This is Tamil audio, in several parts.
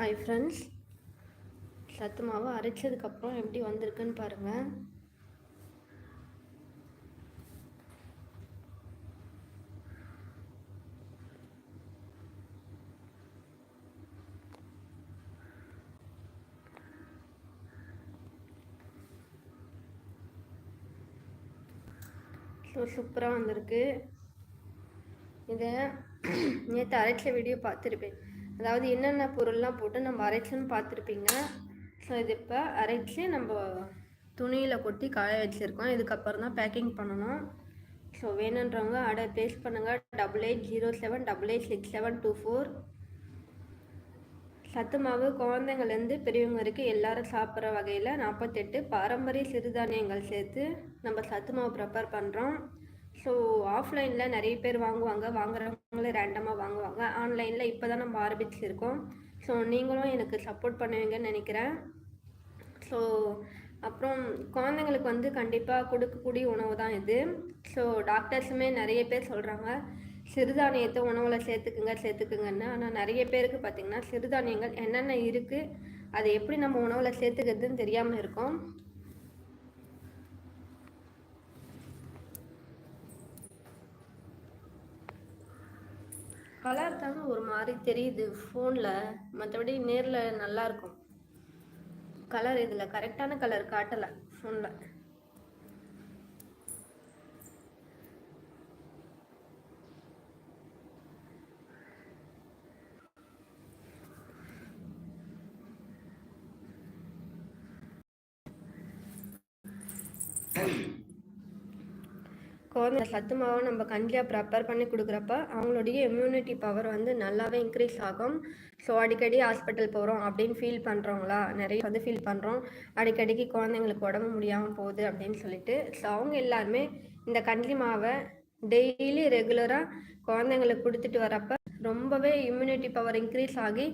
ஹாய் ஃப்ரெண்ட்ஸ் சத்து மாவு அரைச்சதுக்கப்புறம் எப்படி வந்திருக்குன்னு பாருங்கள் ஸோ சூப்பராக வந்திருக்கு. இதை நேற்று அரைச்ச வீடியோ பார்த்துருப்பேன். அதாவது என்னென்ன பொருள்லாம் போட்டு நம்ம அரைச்சோன்னு பார்த்துருப்பீங்க. ஸோ இது இப்போ அரைச்சி நம்ம துணியில் கொட்டி காய வச்சுருக்கோம். இதுக்கப்புறம் தான் பேக்கிங் பண்ணணும். ஸோ வேணுன்றவங்க ஆர்டர் பேஸ் பண்ணுங்கள் double eight zero seven double eight six seven two four சத்து மாவு குழந்தைங்கள்லேருந்து பெரியவங்க வரைக்கும் எல்லாரும் சாப்பிட்ற வகையில் நாற்பத்தெட்டு. பாரம்பரிய சிறுதானியங்கள் சேர்த்து நம்ம சத்து மாவு ப்ரிப்பேர் பண்ணுறோம் ஸோ ஆஃப்லைனில் நிறைய பேர் வாங்குவாங்க. வாங்குறவங்களே ரேண்டமாக வாங்குவாங்க. ஆன்லைனில் இப்போ தான் நம்ம ஆரம்பிச்சிருக்கோம் ஸோ நீங்களும் எனக்கு சப்போர்ட் பண்ணுவீங்கன்னு நினைக்கிறேன். ஸோ அப்புறம் குழந்தைங்களுக்கு வந்து கண்டிப்பாக கொடுக்கக்கூடிய உணவு தான் இது. ஸோ டாக்டர்ஸுமே நிறைய பேர் சொல்கிறாங்க சிறுதானியத்தை உணவில் சேர்த்துக்குங்க சேர்த்துக்குங்கன்னு. ஆனால் நிறைய பேருக்கு பார்த்திங்கன்னா சிறுதானியங்கள் என்னென்ன இருக்குது அதை எப்படி நம்ம உணவில் சேர்த்துக்கிறதுன்னு தெரியாமல் இருக்கும். கலர் தாங்க ஒரு மாதிரி தெரியுது ஃபோனில் மற்றபடி நேரில் நல்லாயிருக்கும் கலர் இதில் கரெக்டான கலர் காட்டலை ஃபோனில் குழந்தை சத்து மாவை நம்ம கஞ்சியாக ப்ரிப்பேர் பண்ணி கொடுக்குறப்ப அவங்களுடைய இம்யூனிட்டி பவர் வந்து நல்லாவே இன்க்ரீஸ் ஆகும். ஸோ அடிக்கடி ஹாஸ்பிட்டல் போகிறோம் அப்படின்னு ஃபீல் பண்ணுறவங்களா நிறைய வந்து ஃபீல் பண்ணுறோம் அடிக்கடிக்கு குழந்தைங்களுக்கு உடம்பு முடியாமல் போகுது அப்படின்னு சொல்லிட்டு ஸோ அவங்க எல்லாருமே இந்த கஞ்சி மாவை டெய்லி ரெகுலராக குழந்தைங்களுக்கு கொடுத்துட்டு வரப்ப ரொம்பவே இம்யூனிட்டி பவர் இன்க்ரீஸ் ஆகி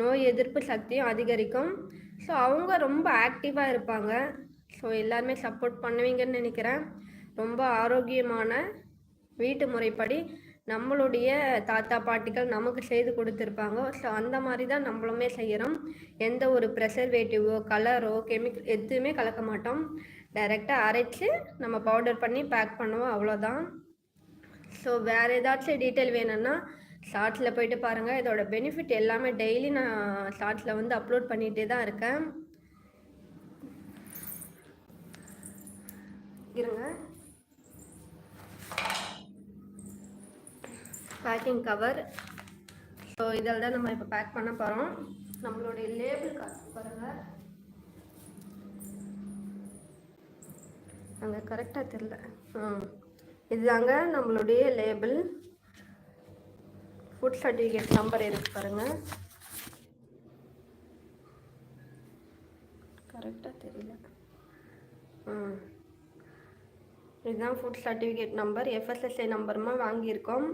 நோய் எதிர்ப்பு சக்தியும் அதிகரிக்கும். ஸோ அவங்க ரொம்ப ஆக்டிவாக இருப்பாங்க. ஸோ எல்லாருமே சப்போர்ட் பண்ணுவீங்கன்னு நினைக்கிறேன். ரொம்ப ஆரோக்கியமான வீட்டு முறைப்படி நம்மளுடைய தாத்தா பாட்டிகள் நமக்கு செய்து கொடுத்துருப்பாங்க. ஸோ அந்த மாதிரி தான் நம்மளுமே செய்கிறோம் எந்த ஒரு ப்ரெசர்வேட்டிவோ கலரோ கெமிக்கல் எதுவுமே கலக்க மாட்டோம். டைரெக்டாக அரைச்சி நம்ம பவுடர் பண்ணி பேக் பண்ணுவோம். அவ்வளோதான் ஸோ வேறு ஏதாச்சும் டீட்டெயில் வேணும்னா ஷார்ட்ஸில் போயிட்டு பாருங்கள் இதோட பெனிஃபிட் எல்லாமே டெய்லி நான் ஷார்ட்ஸில் வந்து அப்லோட் பண்ணிகிட்டே தான் இருக்கேன். இருங்க. பேக்கிங் கவர் ஸோ இதில் தான் நம்ம இப்போ பேக் பண்ண போகிறோம் நம்மளுடைய லேபிள் காசு பாருங்கள் அங்கே கரெக்டாக தெரில. ம் இதுதாங்க நம்மளுடைய லேபிள் ஃபுட் சர்டிஃபிகேட் நம்பர் இருக்கு பாருங்கள் கரெக்டாக தெரியல. ம் இதுதான் ஃபுட் சர்டிஃபிகேட் நம்பர் எஃப்எஸ்எஸ்ஐ நம்பருமா வாங்கியிருக்கோம்.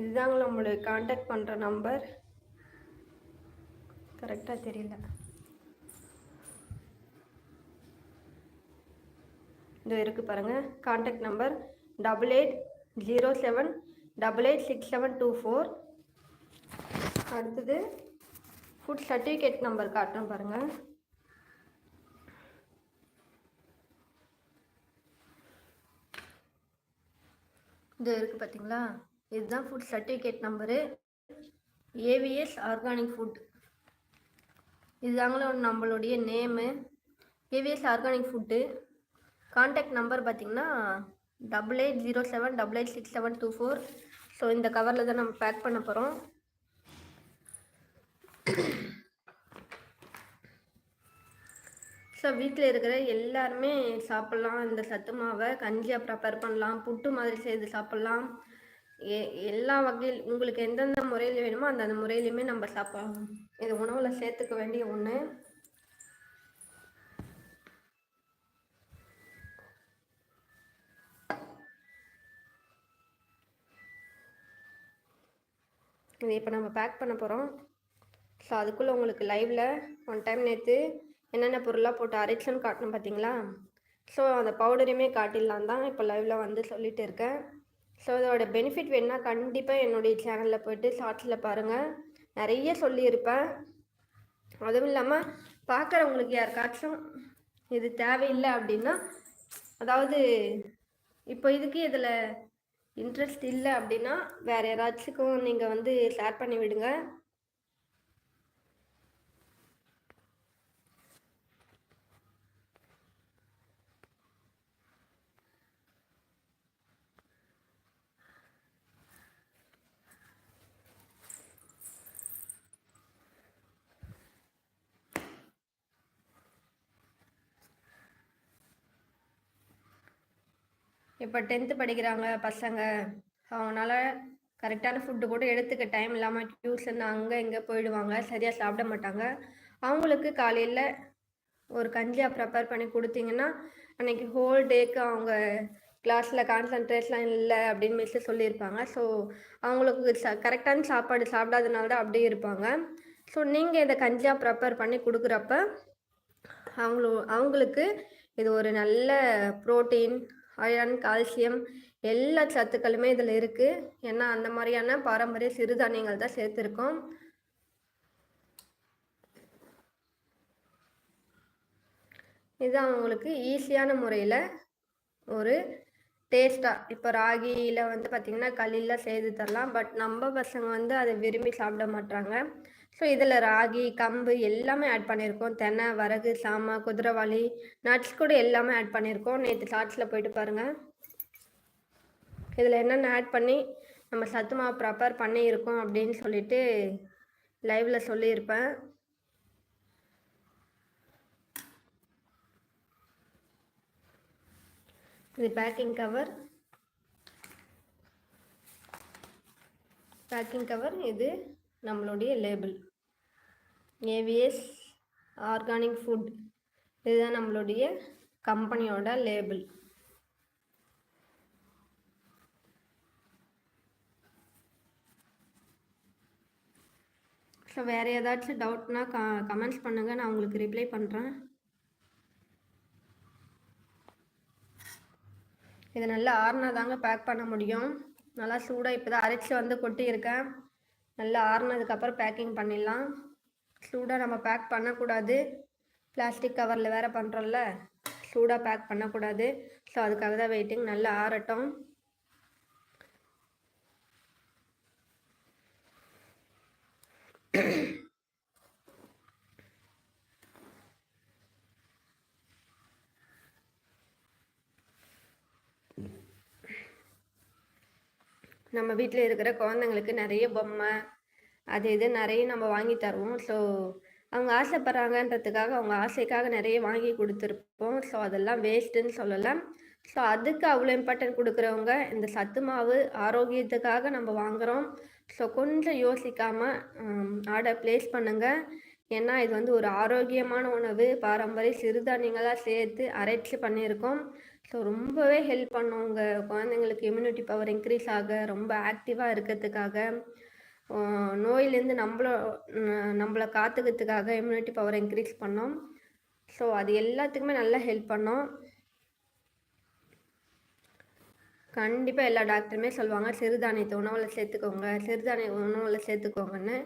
இதுதாங்க நம்மளுடைய காண்டாக்ட் பண்ணுற நம்பர் கரெக்டாக தெரியல. இது இருக்குது பாருங்கள் contact number double eight zero seven double eight six seven two four அடுத்தது ஃபுட் சர்டிஃபிகேட் நம்பர் காட்டுறேன் பாருங்கள் இது இருக்குது பார்த்தீங்களா இதுதான் food certificate number AVS organic food இதுதாங்களும் நம்மளுடைய name AVS organic food contact number பார்த்திங்கன்னா double eight zero seven double eight six seven two four so இந்த கவரில் தான் நம்ம பேக் பண்ண போகிறோம் ஸோ வீட்டில் இருக்கிற எல்லாருமே சாப்பிட்லாம். இந்த சத்து மாவை கஞ்சியாக ப்ரிப்பேர் பண்ணலாம். புட்டு மாதிரி செய்து சாப்பிட்லாம். எல்லா வகையில் உங்களுக்கு எந்தெந்த முறையில் வேணுமோ அந்தந்த முறையிலையுமே நம்ம சாப்பிடலாம். இது உணவில் சேர்த்துக்க வேண்டிய ஒன்று இது இப்போ நம்ம பேக் பண்ண போகிறோம் ஸோ அதுக்குள்ளே உங்களுக்கு லைவில் ஒன் டைம் நேற்று என்னென்ன பொருளாக போட்டு அரைச்சோன்னு காட்டணும் பார்த்தீங்களா ஸோ அந்த பவுடரையுமே காட்டிடலாம் தான் இப்போ லைவில் வந்து சொல்லிட்டு இருக்கேன். ஸோ இதோட பெனிஃபிட் வேணால் கண்டிப்பாக என்னுடைய சேனலில் போய்ட்டு ஷார்ட்ஸில் பாருங்கள் நிறைய சொல்லியிருப்பேன். அதுவும் இல்லாமல் பார்க்குறவங்களுக்கு யாருக்காச்சும் இது தேவையில்லை அப்படின்னா அதாவது இப்போ இதுக்கு இதில் இன்ட்ரெஸ்ட் இல்லை அப்படின்னா வேறு யாராச்சுக்கும் நீங்கள் வந்து ஷேர் பண்ணி விடுங்க. இப்போ டென்த்து படிக்கிறாங்க பசங்க. அவங்களால கரெக்டான ஃபுட்டு கூட எடுத்துக்க டைம் இல்லாமல் டியூஷன் அங்கே இங்கே போயிடுவாங்க. சரியாக சாப்பிட மாட்டாங்க. அவங்களுக்கு காலையில் ஒரு கஞ்சியாக ப்ரிப்பேர் பண்ணி கொடுத்தீங்கன்னா அன்றைக்கி ஹோல் டேக்கு அவங்க கிளாஸில் கான்சன்ட்ரேஷன் இல்லை அப்படின்னு மிஸ்ஸு சொல்லியிருப்பாங்க. ஸோ அவங்களுக்கு ச கரெக்டான சாப்பாடு சாப்பிடாதனால தான் அப்படியே இருப்பாங்க. ஸோ நீங்கள் இதை கஞ்சியாக ப்ரிப்பேர் பண்ணி கொடுக்குறப்ப அவங்களு அவங்களுக்கு இது ஒரு நல்ல ப்ரோட்டீன் அயன் கால்சியம் எல்லா சத்துக்களுமே இதில் இருக்குது ஏன்னா அந்த மாதிரியான பாரம்பரிய சிறுதானியங்கள் தான் சேர்த்துருக்கோம். இது அவங்களுக்கு ஈஸியான முறையில் ஒரு டேஸ்ட்டாக இப்போ ராகியில் வந்து பார்த்திங்கன்னா களியில் செய்து தரலாம். பட் நம்ம பசங்க வந்து அதை விரும்பி சாப்பிட மாட்டாங்க ஸோ இதில் ராகி கம்பு எல்லாமே ஆட் பண்ணியிருக்கோம் தென்னை வரகு சாமா குதிரைவாளி நட்ஸ் கூட எல்லாமே ஆட் பண்ணியிருக்கோம் நேற்று ஷார்ட்ஸில் போயிட்டு பாருங்கள் இதில் என்னென்ன ஆட் பண்ணி நம்ம சத்து மாவு ப்ரிப்பேர் பண்ணியிருக்கோம் அப்படின்னு சொல்லிட்டு லைவில் சொல்லியிருப்பேன். இது பேக்கிங் கவர் பேக்கிங் கவர் இது. நம்மளுடைய லேபிள் ஏவிஎஸ் ஆர்கானிக் ஃபுட் இதுதான் நம்மளுடைய கம்பெனியோட லேபிள் ஸோ வேறு ஏதாச்சும் டவுட்னா க கமெண்ட்ஸ் பண்ணுங்கள் நான் உங்களுக்கு ரிப்ளை பண்ணுறேன் இது நல்லா ஆறுனா தாங்க பேக் பண்ண முடியும். நல்லா சூடாக இப்போ தான் அரைச்சி வந்து கொட்டியிருக்கேன். நல்லா ஆறுனதுக்கப்புறம் பேக்கிங் பண்ணிடலாம். சூடாக நம்ம பேக் பண்ணக்கூடாது. பிளாஸ்டிக் கவரில் வேறு பண்ணுறோம்ல சூடாக பேக் பண்ணக்கூடாது. ஸோ அதுக்காக தான் வெயிட்டிங் நல்லா ஆறட்டும். நம்ம வீட்டில் இருக்கிற குழந்தைங்களுக்கு நிறைய பொம்மை அது இது நிறைய நம்ம வாங்கி தருவோம். ஸோ அவங்க ஆசைப்பட்றாங்கன்றதுக்காக அவங்க ஆசைக்காக நிறைய வாங்கி கொடுத்துருப்போம். ஸோ அதெல்லாம் வேஸ்ட்டுன்னு சொல்லலாம். ஸோ அதுக்கு அவ்வளோ இம்பார்ட்டன்ட் கொடுக்குறவங்க இந்த சத்து மாவு ஆரோக்கியத்துக்காக நம்ம வாங்குகிறோம் ஸோ கொஞ்சம் யோசிக்காமல் ஆர்டர் ப்ளேஸ் பண்ணுங்கள் ஏன்னா இது வந்து ஒரு ஆரோக்கியமான உணவு. பாரம்பரிய சிறுதானியங்களாக சேர்த்து அரைச்சி பண்ணியிருக்கோம். ஸோ ரொம்பவே ஹெல்ப் பண்ணும் உங்கள் குழந்தைங்களுக்கு இம்யூனிட்டி பவர் இன்க்ரீஸ் ஆக ரொம்ப ஆக்டிவாக இருக்கிறதுக்காக. நோயிலேருந்து நம்மள நம்மளை காத்துக்கிறதுக்காக இம்யூனிட்டி பவர் இன்க்ரீஸ் பண்ணோம். ஸோ அது எல்லாத்துக்குமே நல்லா ஹெல்ப் பண்ணோம். கண்டிப்பாக எல்லா டாக்டருமே சொல்லுவாங்க சிறுதானியத்தை உணவில் சேர்த்துக்கோங்க. சிறுதானிய உணவில் சேர்த்துக்கோங்கன்னு.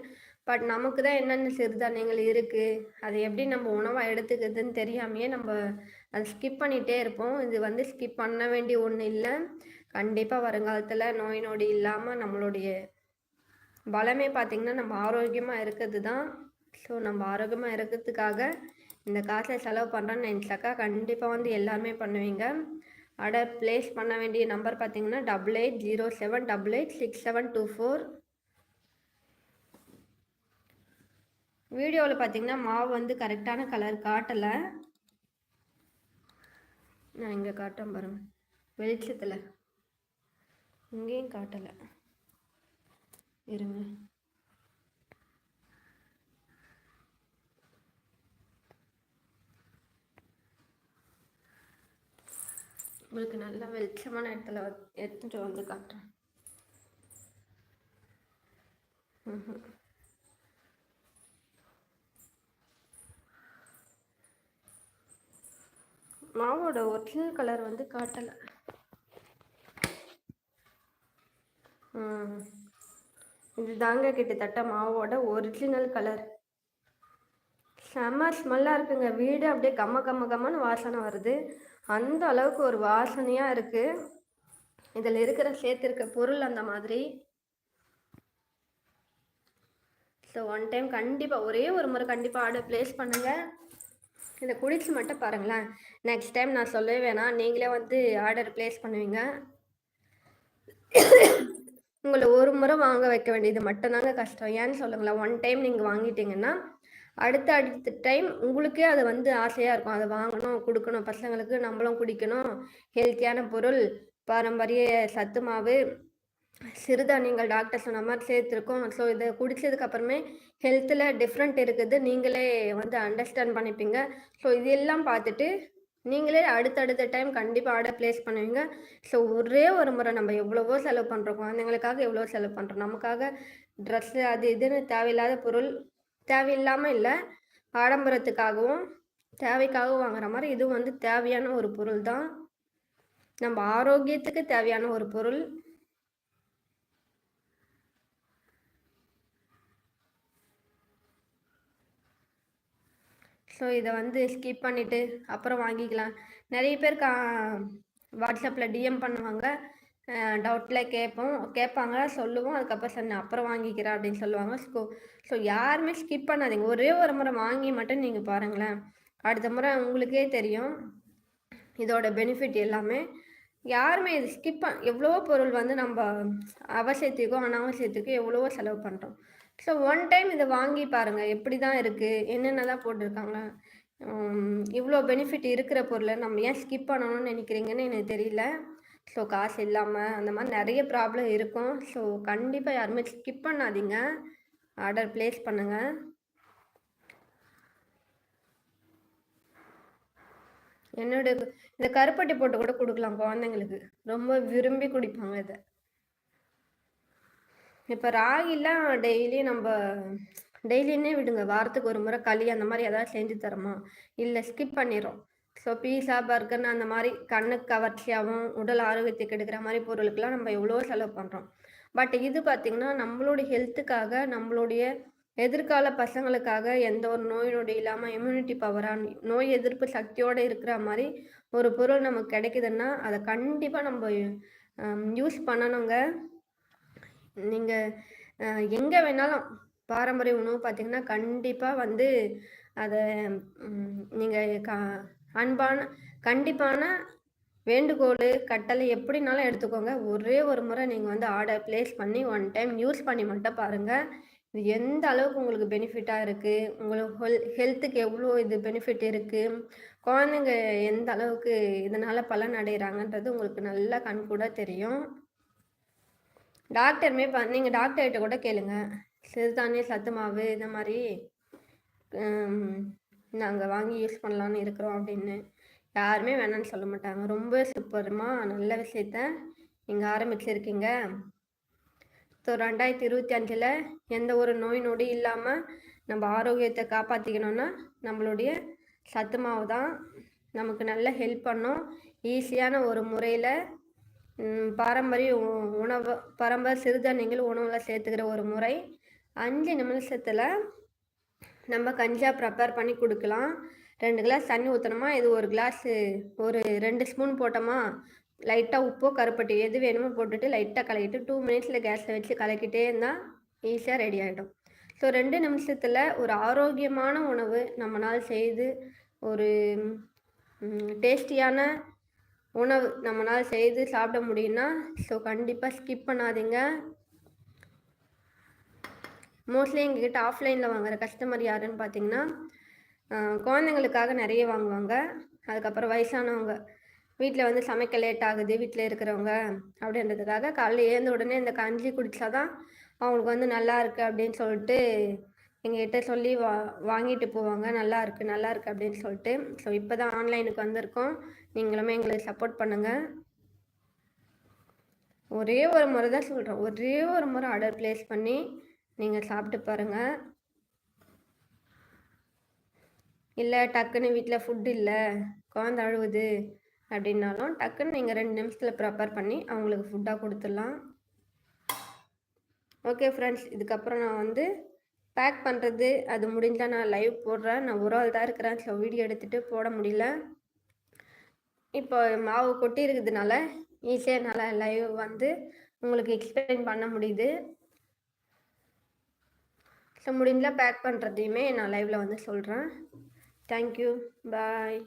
பட் நமக்கு தான் என்னென்ன சிறுதானியங்கள் இருக்குது அதை எப்படி நம்ம உணவாக எடுத்துக்கிறதுன்னு தெரியாமையே நம்ம அதை ஸ்கிப் பண்ணிகிட்டே இருப்போம். இது வந்து ஸ்கிப் பண்ண வேண்டிய ஒன்று இல்லை. கண்டிப்பாக வருங்காலத்தில் நோய் நொடி இல்லாமல் நம்மளுடைய பலமே பார்த்திங்கன்னா நம்ம ஆரோக்கியமாக இருக்கிறது தான் ஸோ நம்ம ஆரோக்கியமாக இருக்கிறதுக்காக இந்த காசை செலவு பண்ணுறேன்னு நினச்சாக்கா கண்டிப்பாக வந்து எல்லாமே பண்ணுவீங்க. ஆர்டர் ப்ளேஸ் பண்ண வேண்டிய நம்பர் பார்த்தீங்கன்னா double eight zero seven double eight six seven two four வீடியோவில் பார்த்தீங்கன்னா மாவு வந்து கரெக்டான கலர் காட்டலை. நான் இங்கே காட்டேன் பாருங்கள் வெளிச்சத்தில். இங்கேயும் காட்டலை. இருங்க. உங்களுக்கு நல்லா வெளிச்சமான இடத்துல எடுத்துகிட்டு வந்து காட்டுறேன். மாவோட ஒரிஜினல் கலர் வந்து காட்டலை. இது தாங்க கிட்டத்தட்ட மாவோட ஒரிஜினல் கலர் செம்ம ஸ்மெல்லாக இருக்குங்க. வீடு அப்படியே கம்ம கம்ம கம்மன்னு வாசனை வருது. அந்த அளவுக்கு ஒரு வாசனையாக இருக்குது இதில் இருக்கிற சேர்த்துருக்க பொருள் அந்த மாதிரி. ஸோ ஒன் டைம் கண்டிப்பாக ஒரே ஒரு முறை கண்டிப்பாக ஆர்டர் ப்ளேஸ் பண்ணுங்கள் இதை குடிச்சு மட்டும் பாருங்களேன். நெக்ஸ்ட் டைம் நான் சொல்லவே வேணாம். நீங்களே வந்து ஆர்டர் ப்ளேஸ் பண்ணுவீங்க. உங்களை ஒரு முறை வாங்க வைக்க வேண்டியது மட்டும்தாங்க கஷ்டம். ஏன்னு சொல்லுங்களேன் ஒன் டைம் நீங்கள் வாங்கிட்டீங்கன்னா அடுத்த அடுத்த டைம் உங்களுக்கே அது வந்து ஆசையாக இருக்கும். அதை வாங்கணும் கொடுக்கணும். பசங்களுக்கு நம்மளும் குடிக்கணும். ஹெல்த்தியான பொருள் பாரம்பரிய சத்து மாவு சிறுதானியங்கள் டாக்டர் சொன்ன மாதிரி சேர்த்துருக்கோம். ஸோ இதை குடித்ததுக்கு அப்புறமே ஹெல்த்தில் டிஃப்ரெண்ட் இருக்குது. நீங்களே வந்து அண்டர்ஸ்டாண்ட் பண்ணிப்பீங்க. ஸோ இதெல்லாம் பார்த்துட்டு நீங்களே அடுத்தடுத்த டைம் கண்டிப்பாக ஆர்டர் ப்ளேஸ் பண்ணுவீங்க. ஸோ ஒரே ஒரு முறை நம்ம எவ்வளவோ செலவு பண்ணுறோம் குழந்தைங்களுக்காக எவ்வளோ செலவு பண்ணுறோம் நமக்காக ட்ரெஸ்ஸு அது இதுன்னு தேவையில்லாத பொருள் தேவையில்லாமல் இல்லை ஆடம்பரத்துக்காகவும் தேவைக்காகவும் வாங்குற மாதிரி இதுவும் வந்து தேவையான ஒரு பொருள் தான் நம்ம ஆரோக்கியத்துக்கு தேவையான ஒரு பொருள். ஸோ இதை வந்து ஸ்கிப் பண்ணிவிட்டு அப்புறம் வாங்கிக்கலாம். நிறைய பேர் கா வாட்ஸ்அப்பில் டிஎம் பண்ணுவாங்க. டவுட்டில் கேட்போம். கேட்பாங்க சொல்லுவோம். அதுக்கப்புறம் சார் அப்புறம் வாங்கிக்கிறேன் அப்படின்னு சொல்லுவாங்க. ஸோ ஸோ யாருமே ஸ்கிப் பண்ணாதீங்க. ஒரே ஒரு முறை வாங்கி மட்டும் நீங்கள் பாருங்களேன். அடுத்த முறை உங்களுக்கே தெரியும். இதோட பெனிஃபிட் எல்லாமே. யாருமே இது ஸ்கிப் எவ்வளோ பொருள் வந்து நம்ம அவசியத்துக்கோ அனாவசியத்துக்கும் எவ்வளவோ செலவு பண்ணுறோம் ஸோ ஒன் டைம் இதை வாங்கி பாருங்கள் எப்படி தான் இருக்குது என்னென்ன தான் போட்டிருக்காங்க? இவ்வளோ பெனிஃபிட் இருக்கிற பொருளை நம்ம ஏன் ஸ்கிப் பண்ணணும்னு நினைக்கிறீங்கன்னு எனக்கு தெரியல. ஸோ காசு இல்லாமல் அந்த மாதிரி நிறைய ப்ராப்ளம் இருக்கும். ஸோ கண்டிப்பாக யாருமே ஸ்கிப் பண்ணாதீங்க. ஆர்டர் ப்ளேஸ் பண்ணுங்கள் என்னோட இந்த கருப்பட்டி போட்டு கூட கொடுக்கலாம் குழந்தைங்களுக்கு. ரொம்ப விரும்பி குடிப்பாங்க இதை. இப்போ ராகிலாம் டெய்லி நம்ம டெய்லின்னே விடுங்க. வாரத்துக்கு ஒரு முறை களி அந்த மாதிரி ஏதாவது செஞ்சு தரோமா? இல்லை ஸ்கிப் பண்ணிடுறோம் ஸோ பீஸா பர்கர்னு அந்த மாதிரி கண்ணுக்கு கவர்ச்சியாகவும் உடல் ஆரோக்கியத்துக்கு எடுக்கிற மாதிரி பொருளுக்கெல்லாம் நம்ம எவ்வளோ செலவு பண்ணுறோம் பட் இது பார்த்திங்கன்னா நம்மளுடைய ஹெல்த்துக்காக நம்மளுடைய எதிர்கால பசங்களுக்காக எந்த ஒரு நோய் நொடி இல்லாமல் இம்யூனிட்டி பவராக நோய் எதிர்ப்பு சக்தியோடு இருக்கிற மாதிரி ஒரு பொருள் நமக்கு கிடைக்குதுன்னா அதை கண்டிப்பாக நம்ம யூஸ் பண்ணணுங்க. நீங்கள் எங்கே வேணாலும் பாரம்பரிய உணவு பார்த்தீங்கன்னா கண்டிப்பாக வந்து அதை நீங்கள் க அன்பான கண்டிப்பான வேண்டுகோள் கட்டளை எப்படினாலும் எடுத்துக்கோங்க. ஒரே ஒரு முறை நீங்கள் வந்து ஆர்டர் ப்ளேஸ் பண்ணி ஒன் டைம் யூஸ் பண்ணி மட்டும் பாருங்கள் இது எந்த அளவுக்கு உங்களுக்கு பெனிஃபிட்டாக இருக்குது உங்களுக்கு ஹெல் ஹெல்த்துக்கு எவ்வளோ இது பெனிஃபிட் இருக்குது குழந்தைங்க எந்த அளவுக்கு இதனால் பலன் அடைகிறாங்கன்றது உங்களுக்கு நல்லா கண்கூட தெரியும். டாக்டருமே ப நீங்கள் டாக்டர்கிட்ட கூட கேளுங்க. சிறுதானிய சத்து மாவு இந்த மாதிரி நாங்கள் வாங்கி யூஸ் பண்ணலான்னு இருக்கிறோம் அப்படின்னு. யாருமே வேணாம்னு சொல்ல மாட்டாங்க. ரொம்ப சூப்பரமாக நல்ல விஷயத்த நீங்கள் ஆரம்பிச்சிருக்கீங்க. ஸோ ரெண்டாயிரத்தி இருபத்தி அஞ்சில் எந்த ஒரு நோய் நொடி இல்லாமல் நம்ம ஆரோக்கியத்தை காப்பாற்றிக்கணுன்னா நம்மளுடைய சத்து மாவு தான். நமக்கு நல்ல ஹெல்ப் பண்ணும். ஈஸியான ஒரு முறையில் பாரம்பரிய உணவு பாரம்பரிய சிறுதானியங்கள் உணவில் சேர்த்துக்கிற ஒரு முறை. அஞ்சு நிமிஷத்தில் நம்ம கஞ்சா ப்ரிப்பேர் பண்ணி கொடுக்கலாம். ரெண்டு கிளாஸ் தண்ணி ஊற்றணுமா இது ஒரு கிளாஸு ஒரு ரெண்டு ஸ்பூன் போட்டோமா? லைட்டாக உப்போ கருப்பட்டி எது வேணுமோ போட்டுட்டு லைட்டாக கலக்கிட்டு டூ மினிட்ஸில் கேஸில் வச்சு கலக்கிட்டே இருந்தால் ஈஸியாக ரெடி ஆகிடும் ஸோ ரெண்டு நிமிஷத்தில் ஒரு ஆரோக்கியமான உணவு நம்மளால் செய்து ஒரு டேஸ்டியான உணவு நம்மளால் செய்து சாப்பிட முடியும்னா ஸோ கண்டிப்பாக ஸ்கிப் பண்ணாதீங்க. மோஸ்ட்லி எங்ககிட்ட ஆஃப்லைனில் வாங்குகிற கஸ்டமர் யாருன்னு பார்த்தீங்கன்னா குழந்தைங்களுக்காக நிறைய வாங்குவாங்க. அதுக்கப்புறம் வயசானவங்க வீட்டில் வந்து சமைக்க லேட் ஆகுது வீட்டில் இருக்கிறவங்க அப்படின்றதுக்காக காலையில் ஏந்த உடனே இந்த கஞ்சி குடித்தாதான் அவங்களுக்கு வந்து நல்லா இருக்குது அப்படின்னு சொல்லிட்டு எங்ககிட்ட சொல்லி வா வாங்கிட்டு போவாங்க. நல்லா இருக்குது நல்லா இருக்குது அப்படின்னு சொல்லிட்டு. ஸோ இப்போ தான் ஆன்லைனுக்கு வந்திருக்கோம். நீங்களுமே எங்களுக்கு சப்போர்ட் பண்ணுங்கள் ஒரே ஒரு முறை தான் சொல்கிறேன் ஒரே ஒரு முறை ஆர்டர் ப்ளேஸ் பண்ணி நீங்கள் சாப்பிட்டு பாருங்கள் இல்லை டக்குன்னு வீட்டில் ஃபுட் இல்லை குழந்த அழுவுது அப்படின்னாலும் டக்குன்னு நீங்கள் ரெண்டு நிமிஷத்தில் ப்ரிப்பேர் பண்ணி அவங்களுக்கு ஃபுட்டாக கொடுத்துடலாம். ஓகே ஃப்ரெண்ட்ஸ் இதுக்கப்புறம் நான் வந்து பேக் பண்ணுறது அது முடிஞ்சால் நான் லைவ் போடுறேன். நான் ஒரு ஆள் தான் இருக்கிறேன் ஸோ வீடியோ எடுத்துகிட்டு போட முடியல. இப்போ மாவு கொட்டி இருக்கிறதுனால ஈஸியாக என்னால் லைவ் வந்து உங்களுக்கு எக்ஸ்பிளைன் பண்ண முடியுது. ஸோ முடிஞ்சால் பேக் பண்ணுறதையுமே நான் லைவில் வந்து சொல்கிறேன் தேங்க்யூ பாய்